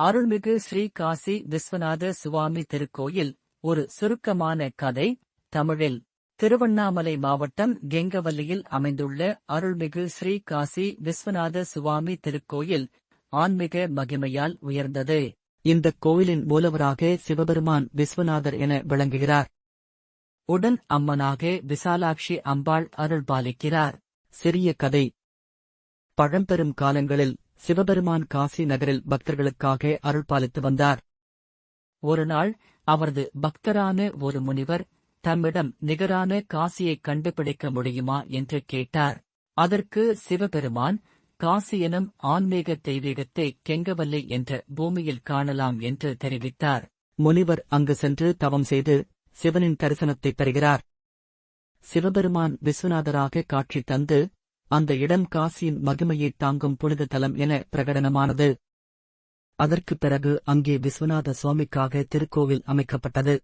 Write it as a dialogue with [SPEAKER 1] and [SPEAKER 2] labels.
[SPEAKER 1] அருள்மிகு ஸ்ரீ காசி விஸ்வநாத சுவாமி திருக்கோயில் ஒரு சுருக்கமான கதை தமிழில். திருவண்ணாமலை மாவட்டம் கெங்கவல்லியில் அமைந்துள்ள அருள்மிகு ஸ்ரீ காசி விஸ்வநாத சுவாமி திருக்கோயில் ஆன்மீக மகிமையால் உயர்ந்தது. இந்த கோயிலின் மூலவராக சிவபெருமான் விஸ்வநாதர் என விளங்குகிறார். உடன் அம்மனாக விசாலாட்சி அம்பாள் அருள் பாலிக்கிறார் சிறிய கதை. பழம்பெரும் காலங்களில் சிவபெருமான் காசி நகரில் பக்தர்களுக்காக அருள்பாலித்து வந்தார். ஒருநாள் அவரது பக்தரான ஒரு முனிவர் தம்மிடம் நிகரான காசியை கண்டுபிடிக்க முடியுமா என்று கேட்டார். அதற்கு சிவபெருமான் காசி எனும் ஆன்மீக தெய்வீகத்தை கெங்கவல்லி என்ற பூமியில் காணலாம் என்று தெரிவித்தார். முனிவர் அங்கு சென்று தவம் செய்து சிவனின் தரிசனத்தை பெறுகிறார். சிவபெருமான் விஸ்வநாதராக காட்சி தந்து அந்த இடம் காசியின் மகிமையை தாங்கும் புனித தலம் என பிரகடனமானது. அதற்குப் பிறகு அங்கே விஸ்வநாத சுவாமிக்காக திருக்கோவில் அமைக்கப்பட்டது.